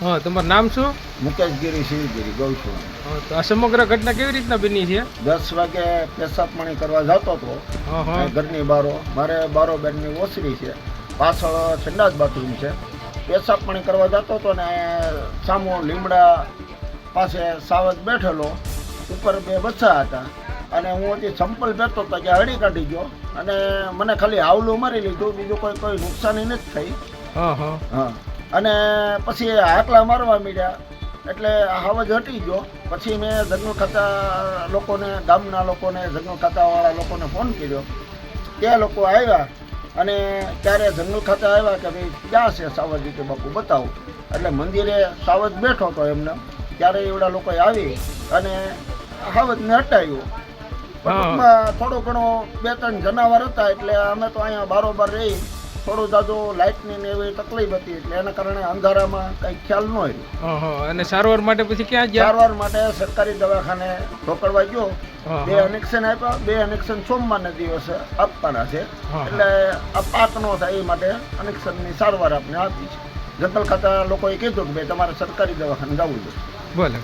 હા તમારું નામ શું? મુકેશગીરી શિવગીરી ગૌશું હા, તો આ સમગ્ર ઘટના કેવી રીતના બની છે? દસ વાગે પેશાબ પાણી કરવા જતો હતો. ઘરની બારો મારે બારો બેનની ઓસરી છે. પાછળ સંડાસ બાથરૂમ છે. પેશાબ પાણી કરવા જતો હતો ને સામો લીમડા પાસે સાવજ બેઠેલો ઉપર બે બચ્ચા હતા. અને હું હજી સંપલ પહેરતો હતો કે હળી કાઢી ગયો. અને મને ખાલી હાવલું મારી લીધું બીજું કોઈ કોઈ નુકસાની નથી થઈ. હા હા. હા. અને પછી હાકલા મારવા માંડ્યા. એટલે હાવજ હટી ગયો. પછી મેં જંગલ ખાતા લોકોને ગામના લોકોને જંગલ ખાતાવાળા લોકોને ફોન કર્યો. તે લોકો આવ્યા અને ત્યારે જંગલ ખાતા આવ્યા કે ભાઈ ક્યાં છે સાવજી કે બાપુ બતાવો. એટલે મંદિરે સાવજ બેઠો હતો એમને. ત્યારે એવડા લોકોએ આવી અને સાવજને હટાવ્યું ટૂંકમાં થોડો ઘણો બે ત્રણ જનાવર હતા એટલે અમે તો અહીંયા બારોબાર રહી. થોડું જાજુ લાઇટની ને એવી તકલીફ હતી એટલે એના કારણે અંધારામાં કંઈ ખ્યાલ ન આવ્યો. અને સારવાર માટે પછી ક્યાં ગયા? સારવાર માટે સરકારી દવાખાને ઢોકળવા ગયો. બે હા. આપ્યા બે કનેક્શન સોમવારના દિવસે આપવાના છે. એટલે આ પાક ન થાય એ માટે કનેક્શનની સારવાર આપણે આપી છે. જંગલ ખાતા લોકોએ કીધું કે ભાઈ તમારે સરકારી દવાખાને જવું જોઈએ બોલે.